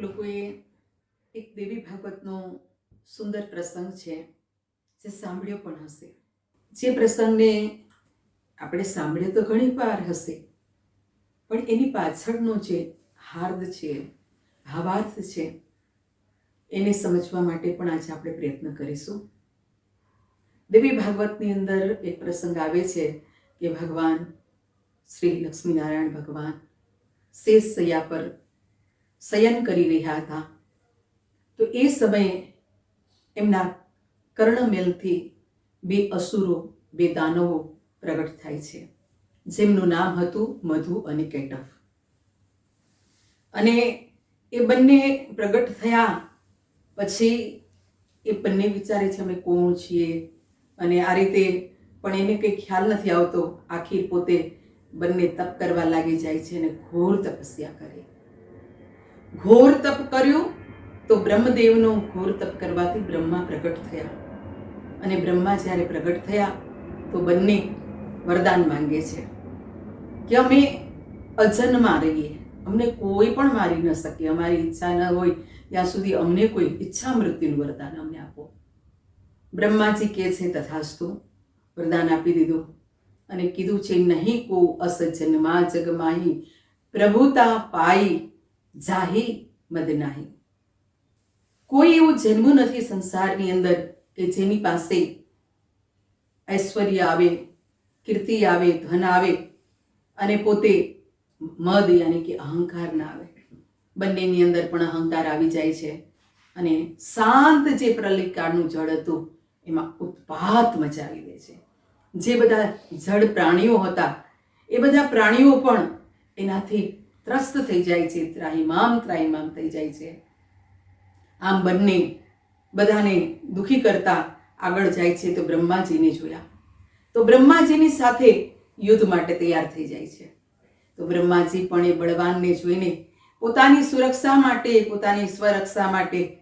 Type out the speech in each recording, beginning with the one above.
લોકોએ એક દેવી ભાગવતનો સુંદર પ્રસંગ છે, જે સાંભળ્યો પણ હશે. જે પ્રસંગને આપણે સાંભળ્યો તો ઘણી વાર હશે, પણ એની પાછળનો જે હાર્દ છે, ભાવાર્થ છે, એને સમજવા માટે પણ આજે આપણે પ્રયત્ન કરીશું. દેવી ભાગવતની અંદર એક પ્રસંગ આવે છે કે ભગવાન શ્રી લક્ષ્મીનારાયણ ભગવાન શેષ સૈયા પર શયન કરી રહ્યા હતા. તો એ સમયે એમના કર્ણમેલથી બે અસુરો, બે દાનવો પ્રગટ થાય છે. જેમનું નામ હતું મધુ અને કેટફ અને એ બંને પ્રગટ થયા પછી એ બંને વિચારે છે, અમે કોણ છીએ? અને આ રીતે પણ એને કંઈ ખ્યાલ નથી આવતો, આખી પોતે બંને તપ કરવા લાગી જાય છે અને ઘોર તપસ્યા કરે. ઘોર તપ કર્યું તો બ્રહ્મદેવનો ઘોર તપ કરવાથી બ્રહ્મા પ્રગટ થયા. અને બ્રહ્મા જ્યારે પ્રગટ થયા તો બંને વરદાન માંગે છે કે અમે અજન્મા રહીએ અમને કોઈ પણ મારી ન શકે. અમારી ઈચ્છા ન હોય ત્યાં સુધી અમને કોઈ ઈચ્છા મૃત્યુનું વરદાન અમને આપો. બ્રહ્માજી કહે છે, તથાસ્તુ. વરદાન આપી દીધું અને કીધું છે, નહીં કો અસજન્મા જગમાહી. પ્રભુતા પાઈ જાહી મદનાહી કોઈ એવું જન્મ નથી સંસારની અંદર કે જેની પાસે ઐશ્વર્ય આવે, કીર્તિ આવે, ધન આવે અને પોતે મદ યાની કે અહંકાર ના આવે. બંનેની અંદર પણ અહંકાર આવી જાય છે અને શાંત જે પ્રલિકાળનું જળ હતું એમાં ઉત્પાત મચાવી દે છે. જે બધા જળ પ્રાણીઓ હતા, એ બધા પ્રાણીઓ પણ એનાથી ત્રસ્ત થઈ જાય છે ત્રાહિમામ ત્રાહિમામ થઈ જાય છે. આમ બંને બધાને દુઃખી કરતા આગળ જાય છે તો બ્રહ્માજીને જોયા. તો બ્રહ્માજીની સાથે યુદ્ધ માટે તૈયાર થઈ જાય છે. તો બ્રહ્માજી પણ એ બળવાનને જોઈને પોતાની સુરક્ષા માટે, પોતાની સ્વરક્ષા માટે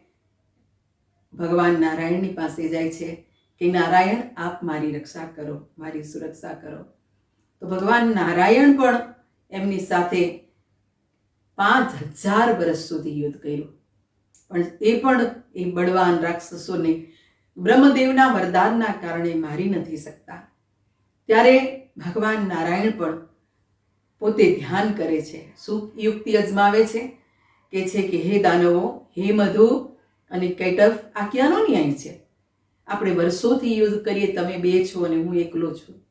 ભગવાન નારાયણની પાસે જાય છે કે નારાયણ, આપ મારી રક્ષા કરો, મારી સુરક્ષા કરો. તો ભગવાન નારાયણ પણ એમની સાથે પાંચ હજાર વર્ષ સુધી યુદ્ધ કર્યું. પણ એ પણ એ બળવાન રાક્ષસોને બ્રહ્મદેવના વરદાનના કારણે મારી નથી શકતા. ત્યારે ભગવાન નારાયણ પણ પોતે ધ્યાન કરે છે. શું યુક્તિ અજમાવે છે. કે છે કે, હે દાનવો, હે મધુ અને કૈટફ, આ ક્યાંનો ન્યાય છે? આપણે વર્ષોથી યુદ્ધ કરીએ, તમે બે છો અને હું એકલો છું.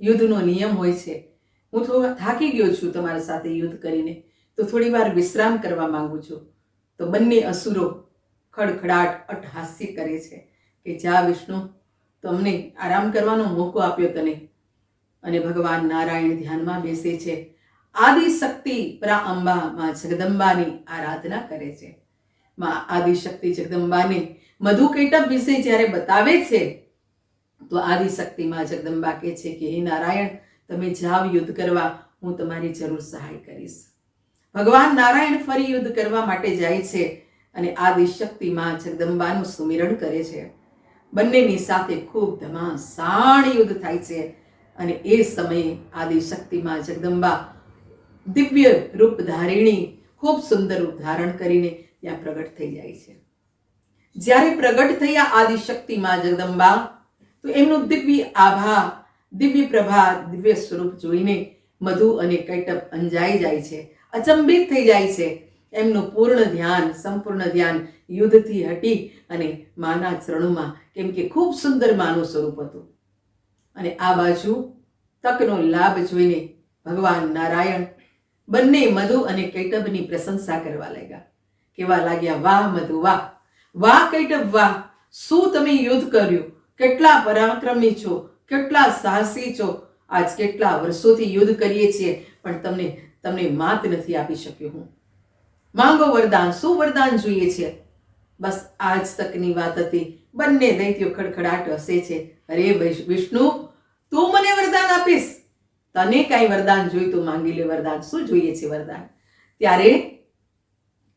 યુદ્ધનો નિયમ હોય છે. હું થોડો થાકી ગયો છું તમારા સાથે યુદ્ધ કરીને. તો થોડી વાર વિશ્રામ કરવા માંગુ છું. તો બંને અસુરો ખડખડાટ અટહાસ્ય કરે છે કે, જા વિષ્ણુ, તમને આરામ કરવાનો મોકો આપ્યો તને. અને ભગવાન નારાયણ ધ્યાનમાં બેસે છે. આદિશક્તિ પરા અંબા માં જગદંબાની આરાધના કરે છે. માં આદિશક્તિ જગદંબાને મધુ કૈટપ વિશે જ્યારે બતાવે છે, તો આદિશક્તિ માં જગદંબા કહે છે કે, હે નારાયણ, તમે જાવ યુદ્ધ કરવા, હું તમારી જરૂર સહાય કરીશ. ભગવાન નારાયણ ફરી યુદ્ધ કરવા માટે જાય છે અને આદિ શક્તિમાં જગદંબાનું સુમિરણ કરે છે. બંનેની સાથે ખૂબ ધમાસાણ યુદ્ધ થાય છે અને એ સમયે આદિ શક્તિમાં જગદંબા દિવ્ય રૂપ ધારિણી, ખૂબ સુંદર રૂપ ધારણ કરીને ત્યાં પ્રગટ થઈ જાય છે. જ્યારે પ્રગટ થયા આદિ શક્તિમાં જગદંબા, તો એમનું દિવ્ય આભા, દિવ્ય પ્રભા, દિવ્ય સ્વરૂપ જોઈને મધુ અને કૈટપ અંજાઈ જાય છે અચંબિત થઈ જાય છે. એમનું પૂર્ણ ધ્યાન, સંપૂર્ણ ધ્યાન યુદ્ધથી હટી અને માના ચરણોમાં, કેમ કે ખૂબ સુંદર માનું સ્વરૂપ હતું. અને આ બાજુ તકનો લાભ જોઈને ભગવાન નારાયણ બંને મધુ અને કૈટબની પ્રશંસા કરવા લાગ્યા. કેવા લાગ્યા, વાહ મધુ, વાહ. વાહ કૈટબ વાહ. શું તમે યુદ્ધ કર્યું? કેટલા પરાક્રમી છો? કેટલા સાહસી છો? આજ કેટલા વર્ષોથી યુદ્ધ કરીએ છીએ. પણ તમને તમને માત નથી આપી શક્યો હું. માંગો વરદાન, શું વરદાન જોઈએ છે? બસ આજ તકની વાત હતી. બંને દૈત્યો ખડખડાટ હસે છે. અરે વિષ્ણુ, તું મને વરદાન આપીશ. તને કાંઈ વરદાન જોઈતું માંગી લે વરદાન. શું જોઈએ છે વરદાન? ત્યારે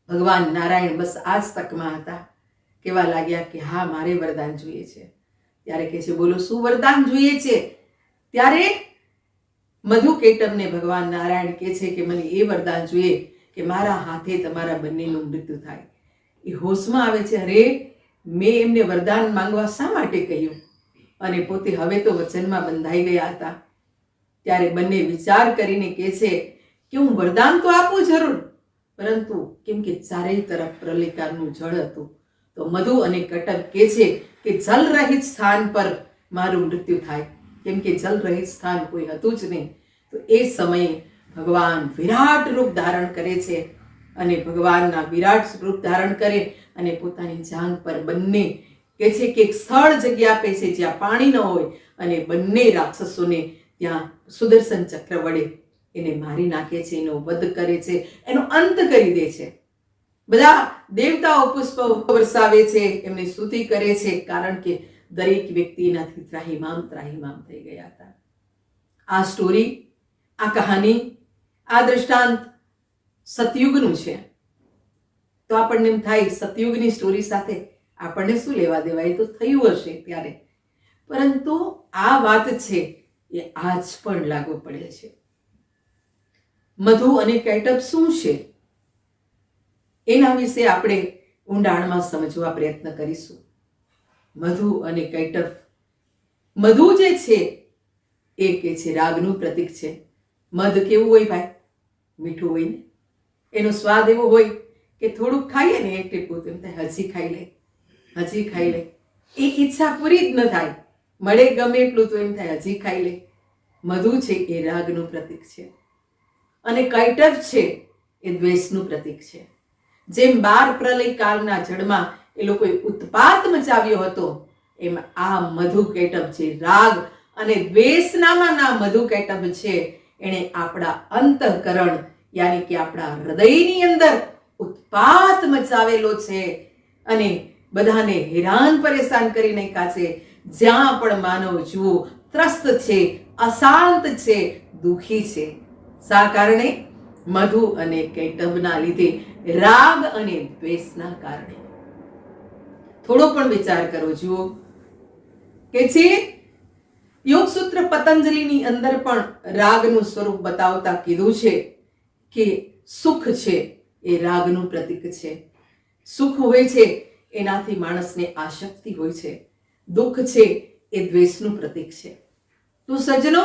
ભગવાન નારાયણ બસ આ જ તકમાં હતા. કેવા લાગ્યા કે હા, મારે વરદાન જોઈએ છે. ત્યારે કહે છે, બોલો, શું વરદાન જોઈએ છે? ત્યારે મધુ કેટમને ભગવાન નારાયણ કહે છે કે મને એ વરદાન જોઈએ કે મારા હાથે તમારા બંનેનું મૃત્યુ થાય. એ હોશમાં આવે છે, અરે, મેં એમને વરદાન માંગવા શા માટે કહ્યું? અને પોતે હવે તો વચનમાં બંધાઈ ગયા હતા. ત્યારે બંને વિચાર કરીને કહે છે કે હું વરદાન તો આપું જરૂર, પરંતુ કેમ કે ચારેય તરફ પ્રલિકારનું જળ હતું. તો મધુ અને કટક કહે છે કે જલ રહિત સ્થાન પર મારું મૃત્યુ થાય. કેમ કે જલ રહિત સ્થાન કોઈ હતું જ નહીં. તો એ સમયે ભગવાન વિરાટ રૂપ ધારણ કરે છે અને ભગવાનના વિરાટ રૂપ ધારણ કરે અને પોતાની જાંગ પર બંને કે છે કે એક સ્થળ જગ્યા આપે છે જ્યાં પાણી ન હોય અને બંને રાક્ષસોને ત્યાં સુદર્શન ચક્ર વડે એને મારી નાખે છે, એનો વધ કરે છે, એનો અંત કરી દે છે. બધા દેવતાઓ પુષ્પ વરસાવે છે, એમની સ્તુતિ કરે છે, કારણ કે દરેક વ્યક્તિ એનાથી ત્રાહીમામ ત્રાહીમામ થઈ ગયા હતા. આ સ્ટોરી આ કહાની, આ દ્રષ્ટાંત સતયુગનું છે. તો આપણને એમ થાય, સતયુગની સ્ટોરી સાથે આપણને શું લેવા દેવાય? તો થયું હશે ત્યારે. પરંતુ આ વાત છે એ આજ પણ લાગુ પડે છે. મધુ અને કેટઅપ શું છે? એના વિશે આપણે ઊંડાણમાં સમજવા પ્રયત્ન કરીશું. મધુ અને કૈટફ મધુ જે છે, એ કે છે, રાગનું પ્રતીક છે. મધ કેવું હોય ભાઈ? મીઠું હોય ને? એનો સ્વાદ એવો હોય કે થોડુંક ખાઈએ ને એક ટીપું તો એમ થાય, હજી ખાઈ લે, હજી ખાઈ લે. એ ઈચ્છા પૂરી જ ન થાય. મળે ગમે એટલું તો એમ થાય, હજી ખાઈ લે. મધુ છે, એ રાગનું પ્રતીક છે. અને કૈટવ છે, એ દ્વેષનું પ્રતીક છે. જેમ બાર પ્રલય કાળના જળમાં એ લોકોએ ઉત્પાત મચાવ્યો હતો. એમ આ મધુ કેટપ છે, રાગ અને દ્વેષ નામાના મધુ કેટપ છે. એણે આપણા અંતઃકરણ, યાની કે આપણા હૃદયની અંદર ઉત્પાત મચાવેલો છે અને બધાને હેરાન પરેશાન કરી નાખ્યા છે. જ્યાં પણ માનવ જુઓ, ત્રસ્ત છે, અશાંત છે, દુખી છે. શા કારણે? મધુ અને કૈટબના લીધે રાગ અને દ્વેષના કારણે. થોડો પણ વિચાર કરો જુઓ. કે છે યોગ સૂત્ર પતંજલિની અંદર પણ રાગનું સ્વરૂપ બતાવતા કીધું છે કે સુખ છે એ રાગનું પ્રતીક છે. સુખ હોય છે એનાથી માણસને આશક્તિ હોય છે. દુઃખ છે એ દ્વેષનું પ્રતીક છે. તો સજ્જનો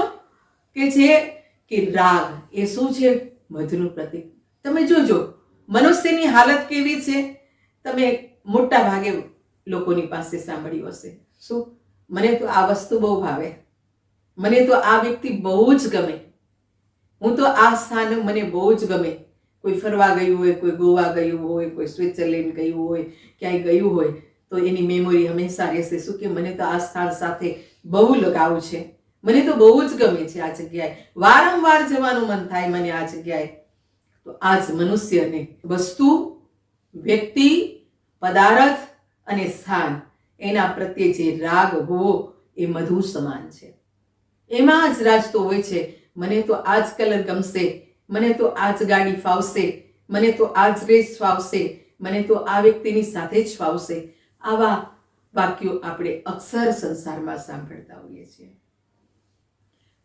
કે છે કે રાગ એ શું છે? મધનું પ્રતીક. તમે જોજો, મનુષ્યની હાલત કેવી છે? તમે મોટા ભાગે લોકોની પાસે સાંભળ્યું હશે. શું? મને તો આ વસ્તુ બહુ ભાવે. મને તો આ વ્યક્તિ બહુ જ ગમે. હું તો આ સ્થાન મને બહુ જ ગમે. કોઈ ફરવા ગયું હોય, કોઈ ગોવા ગયું હોય, કોઈ સ્વિટ્ઝરલેન્ડ ગયું હોય, ક્યાંય ગયું હોય, તો એની મેમોરી હંમેશા રહેશે. શું કે મને તો આ સ્થાન સાથે બહુ લગાવ છે. મને તો બહુ જ ગમે છે આ જગ્યાએ. વારંવાર જવાનું મન થાય મને આ જગ્યાએ. તો આ જ મનુષ્યને વસ્તુ, વ્યક્તિ, પદાર્થ અને સ્થાન, એના પ્રત્યે જે રાગ હોવો એ મધુ સમાન છે. એમાં જ રાજતો હોય છે, મને તો આ જ કલર ગમશે, મને તો આ જ ગાડી ફાવશે, મને તો આ જ રેસ ફાવશે, મને તો આ વ્યક્તિની સાથે જ ફાવશે. આવા વાક્યો આપણે અક્ષર સંસારમાં સાંભળતા હોઈએ છીએ.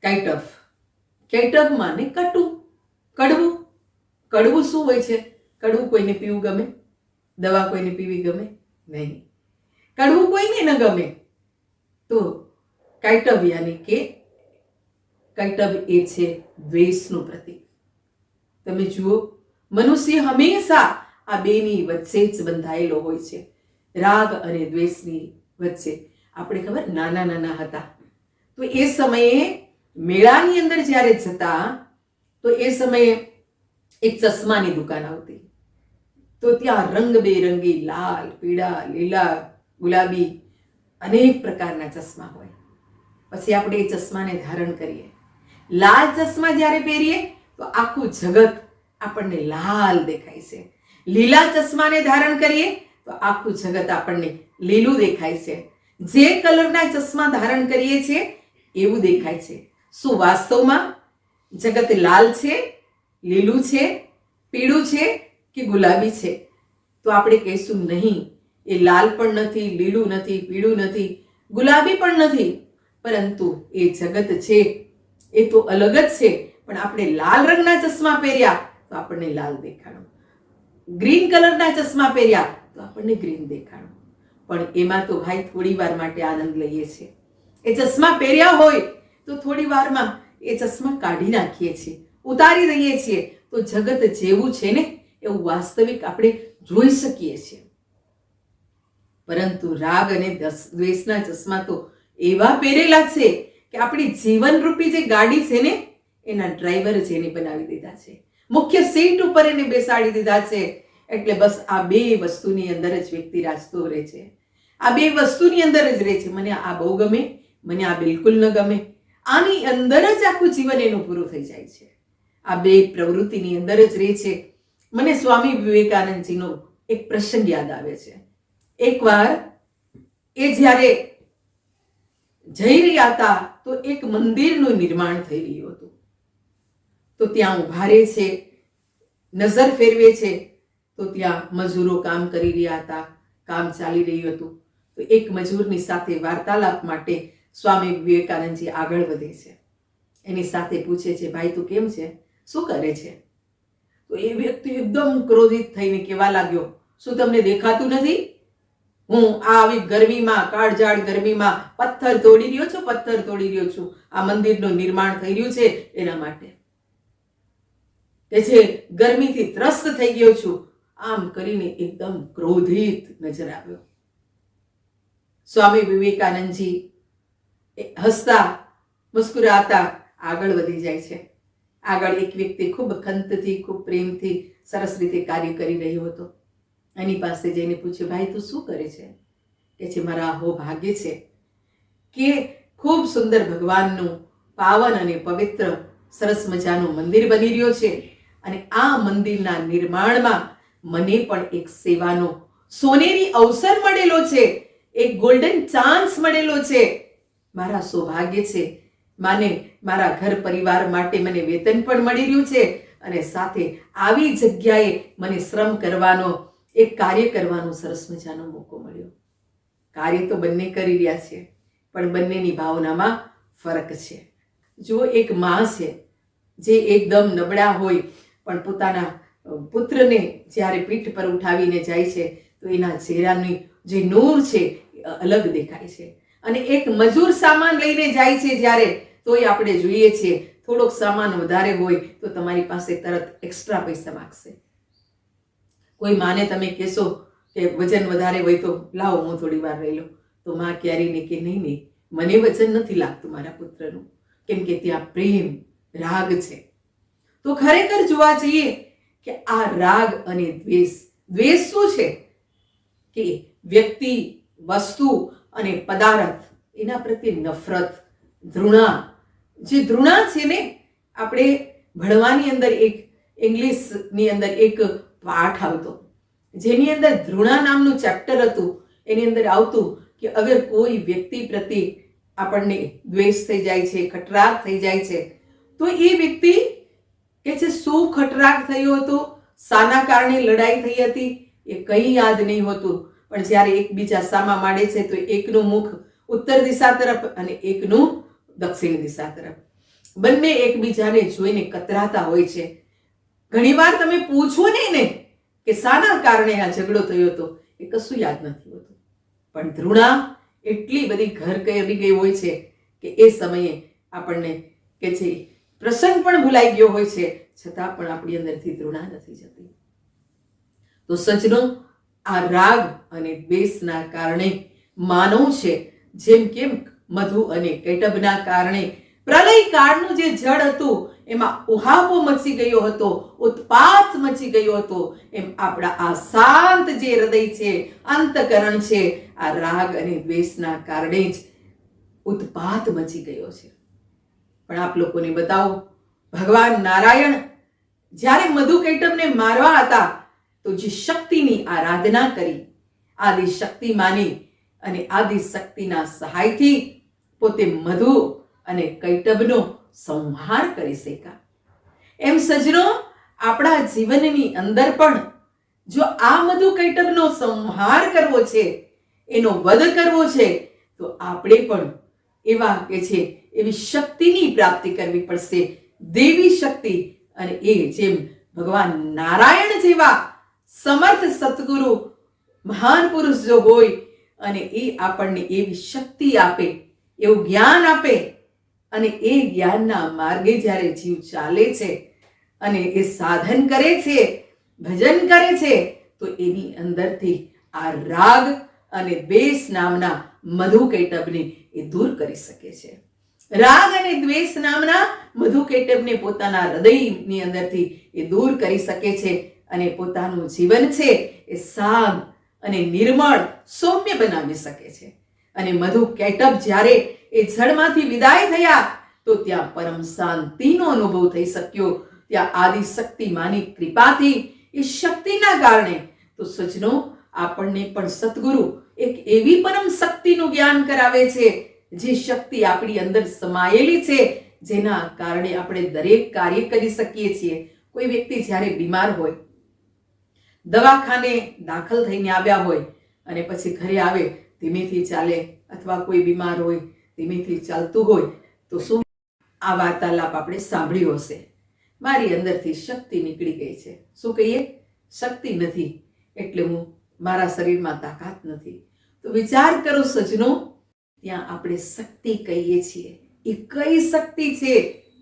કાઇટફ કાઇટફ માને કટુ કડવું. કડવું શું હોય છે? કડવું કોઈને પીવું ગમે? દવા કોઈને પીવી ગમે? નહીં. કડવું કોઈને ન ગમે. તો કાઇટવ યાની કે કાઇટવ એ છે દ્વેષનું પ્રતીક. તમે જુઓ, મનુષ્ય હંમેશા આ બેની વચ્ચે જ બંધાયેલો હોય છે. રાગ અને દ્વેષની વચ્ચે. આપણે ખબર નાના નાના હતા. તો એ સમયે મેળાની અંદર જ્યારે જતા, તો એ સમયે એક ચશ્માની દુકાન આવતી. તો ત્યાં રંગબેરંગી, લાલ, પીળા, લીલા, ગુલાબી અનેક પ્રકારના ચશ્મા હોય. પછી આપણે એ ચશ્માને ધારણ કરીએ. લાલ ચશ્મા જ્યારે પહેરીએ, તો આખું જગત આપણને લાલ દેખાય છે. લીલા ચશ્માને ધારણ કરીએ, તો આખું જગત આપણને લીલું દેખાય છે. જે કલરના ચશ્મા ધારણ કરીએ છીએ, એવું દેખાય છે. શું વાસ્તવમાં? જગત લાલ છે, લીલું છે, પીળું છે કે ગુલાબી છે, તો આપણે કહીશું નહીં. એ લાલ પણ નથી, લીલું નથી, પીળું નથી, ગુલાબી પણ નથી. પરંતુ એ જગત છે. એ તો અલગ જ છે. પણ આપણે લાલ રંગના ચશ્મા પહેર્યા, તો આપણને લાલ દેખાણું. ગ્રીન કલરના ચશ્મા પહેર્યા, તો આપણને ગ્રીન દેખાણું. પણ એમાં તો ભાઈ થોડી વાર માટે આનંદ લઈએ છીએ. એ ચશ્મા પહેર્યા હોય, તો થોડી વારમાં એ ચશ્મા કાઢી નાખીએ છીએ. ઉતારી દઈએ છીએ. તો જગત જેવું છે ને? એવું વાસ્તવિક આપણે જોઈ શકીએ છીએ. પરંતુ રાગ અને દ્વેષના ચશ્મા તો એવા પહેરેલા છે કે આપણી જીવનરૂપી જે ગાડી છે ને, એના ડ્રાઈવર જ એને બનાવી દીધા છે. મુખ્ય સીટ ઉપર એને બેસાડી દીધા છે. એટલે બસ આ બે વસ્તુની અંદર જ વ્યક્તિ રાજતો રહે છે. આ બે વસ્તુની અંદર જ રહે છે. મને આ બહુ ગમે, મને આ બિલકુલ ન ગમે. આની અંદર જ આખું જીવન એનું પૂરું થઈ જાય છે. આ બે પ્રવૃત્તિની અંદર જ રહે છે. મને સ્વામી વિવેકાનંદજીનો એક પ્રસંગ યાદ આવે છે. એકવાર એ જ્યારે જઈ રહ્યા હતા તો એક મંદિરનું નિર્માણ થઈ રહ્યું હતું. તો ત્યાં ઊભા રહે છે, નજર ફેરવે છે, તો ત્યાં મજૂરો કામ કરી રહ્યા હતા, કામ ચાલી રહ્યું હતું. તો એક મજૂરની સાથે વાર્તાલાપ માટે સ્વામી વિવેકાનંદજી આગળ વધે છે. એની સાથે પૂછે છે, ભાઈ, તું કેમ છે? શું કરે છે? તો એ વ્યક્તિ એકદમ ક્રોધિત થઈને કહેવા લાગ્યો, શું તમને દેખાતું નથી? હું આ આવી ગરમીમાં, કાળઝાળ ગરમીમાં પથ્થર તોડી રહ્યો છું, પથ્થર તોડી રહ્યો છું. આ મંદિરનું નિર્માણ થઈ રહ્યું છે એના માટે. કે છે, ગરમીથી ત્રસ્ત થઈ ગયો છું. આમ કરીને એકદમ ક્રોધિત નજર આવ્યો. સ્વામી વિવેકાનંદજી હસતા, મુસ્કુરાતા આગળ વધી જાય છે. આગળ એક વ્યક્તિ ખૂબ ખંતથી, ખૂબ પ્રેમથી સરસ રીતે કાર્ય કરી રહ્યો હતો. એની પાસે જઈને પૂછ્યું, ભાઈ, તું શું કરે છે? કે છે, મારા હો ભાગ્ય છે કે ખૂબ સુંદર ભગવાનનું પાવન અને પવિત્ર, સરસ મજાનું મંદિર બની રહ્યો છે અને આ મંદિરના નિર્માણમાં મને પણ એક સેવાનો સોનેરી અવસર મળેલો છે, એક ગોલ્ડન ચાન્સ મળેલો છે. મારા સૌભાગ્ય છે માને મારા ઘર પરિવાર માટે મને વેતન પણ મળી રહ્યું છે અને સાથે આવી જગ્યાએ મને શ્રમ કરવાનો, એક કાર્ય કરવાનો સરસ મજાનો મોકો મળ્યો. કાર્ય તો બંને કરી રહ્યા છે, પણ બંનેની ભાવનામાં ફરક છે. જો એક મા છે, જે એકદમ નબળા હોય, પણ પોતાના પુત્રને જ્યારે પીઠ પર ઉઠાવીને જાય છે, તો એના ચહેરાની જે નૂર છે અલગ દેખાય છે. અને એક મજૂર સામાન લઈને જાય છે જ્યારે, તોય આપણે જોઈએ છીએ, થોડોક સામાન વધારે હોય, તો તમારી પાસે તરત એક્સ્ટ્રા પૈસા માગશે. કોઈ માને તમે કહેશો કે વજન વધારે હોય તો લાવો, હું થોડી વાર રહી લઉં. તો માં ક્યારેય કે નહીં નહીં, મને વજન નથી લાગતું મારા પુત્રનું. કેમ કે ત્યાં પ્રેમ, રાગ છે. તો ખરેખર જોવા જઈએ કે આ રાગ અને દ્વેષ દ્વેષ શું છે? કે વ્યક્તિ વસ્તુ અને પદાર્થ, એના પ્રત્યે નફરત, ધૃણા. જે ધૃણા છે ને, આપણે ભણવાની અંદર એક, ઇંગ્લિશની અંદર એક પાઠ આવતો. જેની અંદર ધૃણા નામનું ચેપ્ટર હતું, એની અંદર આવતું કે અગર કોઈ વ્યક્તિ પ્રત્યે આપણને દ્વેષ થઈ જાય છે, ખટરાગ થઈ જાય છે, તો એ વ્યક્તિ કે છે, શું ખટરાગ થયો હતો? શાના કારણે લડાઈ થઈ હતી? એ કંઈ યાદ નહીં હોતું. પણ જ્યારે એકબીજા સામા માંડે છે, તો એકનું મુખ ઉત્તર દિશા તરફ અને એકનું દક્ષિણ દિશા તરફ. બંને એકબીજાને જોઈને કતરાતા હોય છે. ઘણીવાર તમે પૂછો નહીં ને કે શાના કારણે આ ઝઘડો થયો હતો, એ કશું યાદ નથી હોતું. પણ ધૃણા એટલી બધી ઘર કરી ગઈ હોય છે કે એ સમયે આપણને કે છે, પ્રસંગ પણ ભૂલાઈ ગયો હોય છે, છતાં પણ આપણી અંદરથી ધૃણા નથી જતી. તો સજનો આ રાગ અને દ્વેષના કારણે માનવ છે. જેમ કેમ મધુ અને કેટબના કારણે પ્રલય કાળનું જે જળ હતું, એમાં ઉહાપો મચી ગયો હતો, ઉત્પાત મચી ગયો હતો. એમ આપણા આ શાંત જે હૃદય છે, અંતકરણ છે, આ રાગ અને દ્વેષના કારણે જ ઉત્પાત મચી ગયો છે. પણ આપ લોકોને બતાવો, ભગવાન નારાયણ જ્યારે મધુ કેટબને મારવા હતા તો જે શક્તિની આરાધના કરી, આદિ શક્તિ માની અને આદિ શક્તિના સહાયથી પોતે મધુ અને કૈટબનો સંહાર કરી શક્યા એમ સજનો આપણા જીવનની અંદર પણ જો આ મધુ કૈટબનો સંહાર કરવો છે, એનો વધ કરવો છે, તો આપણે પણ એવા કે છે, એવી શક્તિની પ્રાપ્તિ કરવી પડશે. દેવી શક્તિ અને એ જેમ ભગવાન નારાયણ જેવા સમર્થ સદગુરુ મહાન પુરુષ જો હોય અને એ આપણને એવી શક્તિ આપે, એવું જ્ઞાન આપે અને એ જ્ઞાનના માર્ગે જ્યારે જીવ ચાલે છે અને એ સાધન કરે છે, ભજન કરે છે, તો એની અંદરથી આ રાગ અને દ્વેષ નામના મધુ કેટબને એ દૂર કરી શકે છે. રાગ અને દ્વેષ નામના મધુ કેટબને પોતાના હૃદયની અંદરથી એ દૂર કરી શકે છે અને પોતાનું જીવન છે એ શાંત અને નિર્મળ સૌમ્ય બનાવી શકે છે. અને મધુ કેટઅપ જ્યારે એ જળમાંથી વિદાય થયા, તો ત્યાં પરમ શાંતિનો અનુભવ થઈ શક્યો. ત્યાં આદિ શક્તિ માની કૃપાથી, એ શક્તિના કારણે, તો સજનો આપણને પણ સદગુરુ એક એવી પરમ શક્તિનું જ્ઞાન કરાવે છે, જે શક્તિ આપણી અંદર સમાયેલી છે, જેના કારણે આપણે દરેક કાર્ય કરી શકીએ છીએ. કોઈ વ્યક્તિ જ્યારે બીમાર હોય દવાખાને દાખલ થઈને આવ્યા હોય અને પછી ઘરે આવે, ધીમેથી ચાલે અથવા કોઈ બીમાર હોય, ધીમેથી ચાલતું હોય, તો શું? આ વાર્તાલાપ આપણે સાંભળ્યો હશે. મારી અંદરથી શક્તિ નીકળી ગઈ છે. શું કહીએ? શક્તિ નથી, એટલે હું મારા શરીરમાં તાકાત નથી. તો વિચાર કરો સજનો ત્યાં આપણે શક્તિ કહીએ છીએ. એ કઈ શક્તિ છે?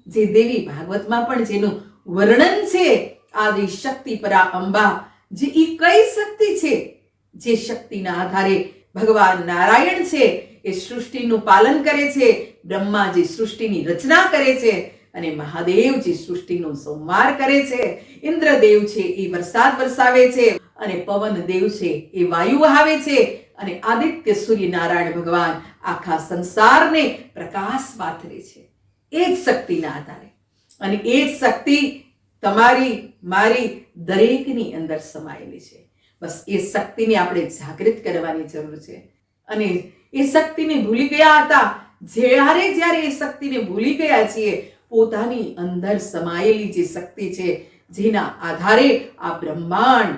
જે દેવી ભાગવતમાં પણ જેનું વર્ણન છે આદિ શક્તિ પરા અંબા જે એ કઈ શક્તિ છે? જે શક્તિના આધારે ભગવાન નારાયણ છે, એ સૃષ્ટિનું પાલન કરે છે બ્રહ્માજી સૃષ્ટિની રચના કરે છે અને મહાદેવજી સૃષ્ટિનો સંવાર કરે છે. ઇન્દ્રદેવ છે, એ વરસાદ વરસાવે છે અને પવન દેવ છે, એ વાયુ વહાવે છે અને આદિત્ય સૂર્યનારાયણ ભગવાન આખા સંસારને પ્રકાશ પાથરે છે. એ જ શક્તિના આધારે. અને એ જ શક્તિ તમારી, મારી દરેકની અંદર સમાયેલી છે. બસ એ શક્તિને આપણે જાગૃત કરવાની જરૂર છે. અને એ શક્તિને ભૂલી ગયા હતા. જ્યારે જ્યારે એ શક્તિને ભૂલી ગયા છીએ, પોતાની અંદર સમાયેલી જે શક્તિ છે, જેના આધારે આ બ્રહ્માંડ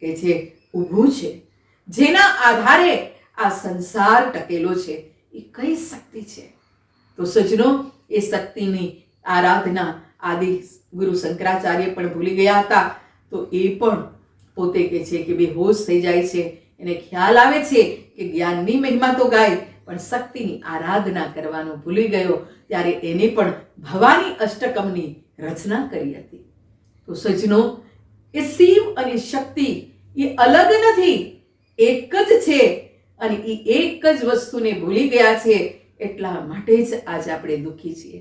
કે જે ઊભું છે, જેના આધારે આ સંસાર ટકેલો છે, એ કઈ શક્તિ છે? તો સજનો એ શક્તિની આરાધના આદિ ગુરુ શંકરાચાર્ય પણ ભૂલી ગયા હતા. તો એ પણ પોતે કે છે કે બે હોશ થઈ જાય છે. એને ખ્યાલ આવે છે કે જ્ઞાનની મહિમા તો ગાય, પણ શક્તિની આરાધના કરવાનું ભૂલી ગયો. ત્યારે એને પણ ભવાની અષ્ટકમની રચના કરી હતી. તો સજનો એ શિવ અને શક્તિ એ અલગ નથી, એક જ છે અને એ એક જ વસ્તુને ભૂલી ગયા છે. એટલા માટે જ આજે આપણે દુઃખી છીએ.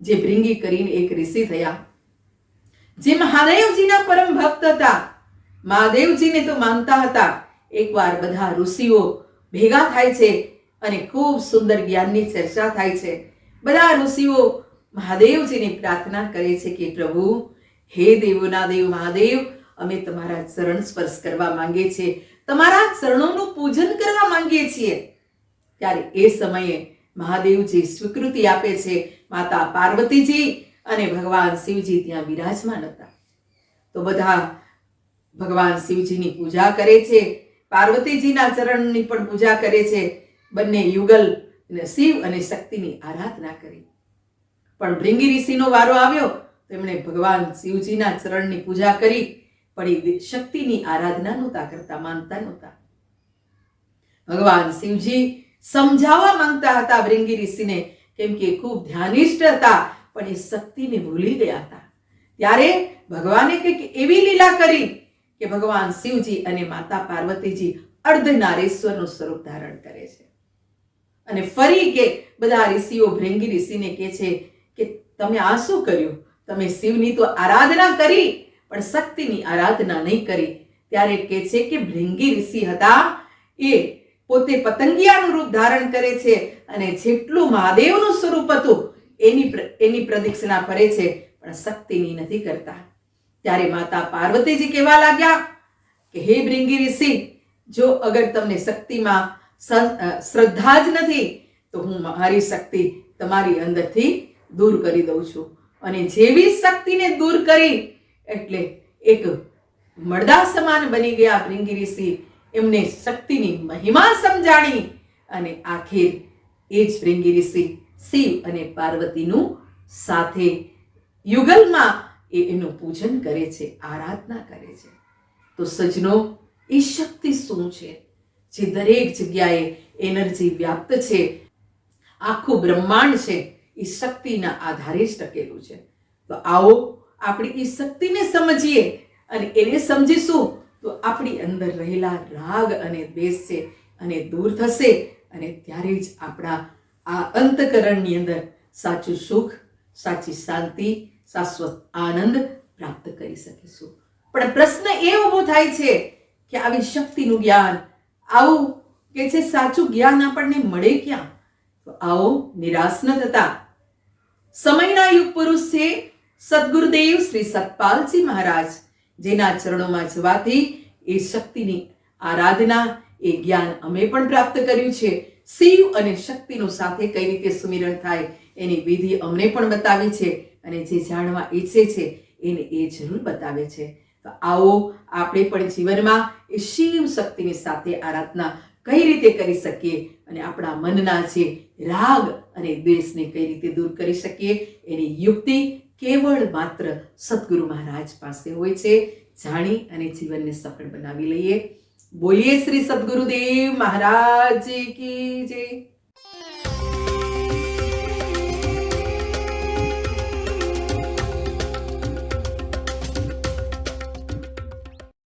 જે ભૃંગી કરીને એક ઋષિ થયા જે મહાદેવજીના પરમ ભક્ત હતા, મહાદેવજીને તો માનતા હતા, એકવાર બધા ઋષિઓ ભેગા થાય છે અને ખૂબ સુંદર જ્ઞાનની ચર્ચા થાય છે. બધા ઋષિઓ મહાદેવજીને પ્રાર્થના કરે છે કે, પ્રભુ, હે દેવોના દેવ મહાદેવ, અમે તમારા ચરણ સ્પર્શ કરવા માંગીએ છીએ. તમારા ચરણોનું પૂજન કરવા માંગીએ છીએ. ત્યારે એ સમયે મહાદેવજી સ્વીકૃતિ આપે છે. માતા પાર્વતીજી અને ભગવાન શિવજી ત્યાં બિરાજમાન હતા. તો બધા ભગવાન શિવજીની પૂજા કરે છે, પાર્વતીજીના ચરણની પણ પૂજા કરે છે, બંને યુગલ શિવ અને શક્તિની આરાધના કરી. પણ ભૃંગી ઋષિનો વારો આવ્યો, તેમણે ભગવાન શિવજીના ચરણની પૂજા કરી, પણ એ શક્તિની આરાધના નહોતા કરતા, માનતા નહોતા. ભગવાન શિવજી સમજાવવા માંગતા હતા ભૃંગી ઋષિને, કેમ કે ખૂબ ધ્યાનિષ્ઠ હતા પણ એ શક્તિને ભૂલી ગયા હતા. ત્યારે ભગવાને કંઈક એવી લીલા કરી કે ભગવાન શિવજી અને માતા પાર્વતીજી અર્ધનારેશ્વરનું સ્વરૂપ ધારણ કરે છે. અને ફરી કે બધા ઋષિઓ ભૃંગી ઋષિને કહે છે કે તમે આ શું કર્યું? તમે શિવની તો આરાધના કરી, પણ શક્તિની આરાધના નહીં કરી. ત્યારે કહે છે કે ભૃંગી ઋષિ હતા, એ પોતે પતંગિયાનું રૂપ ધારણ કરે છે અને જેટલું મહાદેવનું સ્વરૂપ હતું એની એની પ્રદક્ષિણા ફરે છે, પણ શક્તિની નથી કરતા. ત્યારે માતા પાર્વતીજી કહેવા લાગ્યા કે, હે ભૃંગી ઋષિ, જો અગર તમને શક્તિમાં શ્રદ્ધા જ નથી, તો હું મારી શક્તિ તમારી અંદરથી દૂર કરી દઉં છું. અને જેવી શક્તિને દૂર કરી, એટલે એક મળદા સમાન બની ગયા ભૃંગી ઋષિ. એમને શક્તિની મહિમા સમજાણી અને આખિર એ જ ભૃંગી ઋષિ શિવ અને પાર્વતીનું સાથે યુગલમાં એ એનું પૂજન કરે છે, આરાધના કરે છે. તો સજનો એ શક્તિ શું છે? જે દરેક જગ્યાએ એનર્જી વ્યાપ્ત છે, આખું બ્રહ્માંડ છે, એ શક્તિના આધારે જ ટકેલું છે. તો આવો, આપણે એ શક્તિને સમજીએ અને એને સમજીશું, તો આપણી અંદર રહેલા રાગ અને દ્વેષ છે અને દૂર થશે અને ત્યારે જ આપણા આ અંતકરણની અંદર સાચું સુખ, સાચી શાંતિ, શાશ્વત આનંદ પ્રાપ્ત કરી શકીશું. પણ પ્રશ્ન એ ઊભો થાય છે કે આવી શક્તિનું જ્ઞાન આવું કે છે સાચું જ્ઞાન આપણને મળે ક્યાં? તો આવો નિરાશ ન થતા. સમયના યુગ પુરુષ છે સદગુરુદેવ શ્રી સતપાલજી મહારાજ. જેના ચરણોમાં જવાથી એ શક્તિની આરાધના, એ જ્ઞાન અમે પણ પ્રાપ્ત કર્યું છે. શિવ અને શક્તિનું સાથે કઈ રીતે સુમિરણ થાય એની વિધિ અમને પણ બતાવી છે અને જે જાણવા ઈચ્છે છે એને એ જરૂર બતાવે છે. તો આવો આપણે પણ જીવનમાં એ શિવ શક્તિની સાથે આરાધના કઈ રીતે કરી શકીએ અને આપણા મનના જે રાગ અને દ્વેષને કઈ રીતે દૂર કરી શકીએ એની યુક્તિ કેવળ માત્ર સદગુરુ મહારાજ પાસે હોય છે. જાણી અને જીવનને સફળ બનાવી લઈએ. બોલીએ શ્રી સદગુરુદેવ મહારાજ કી જય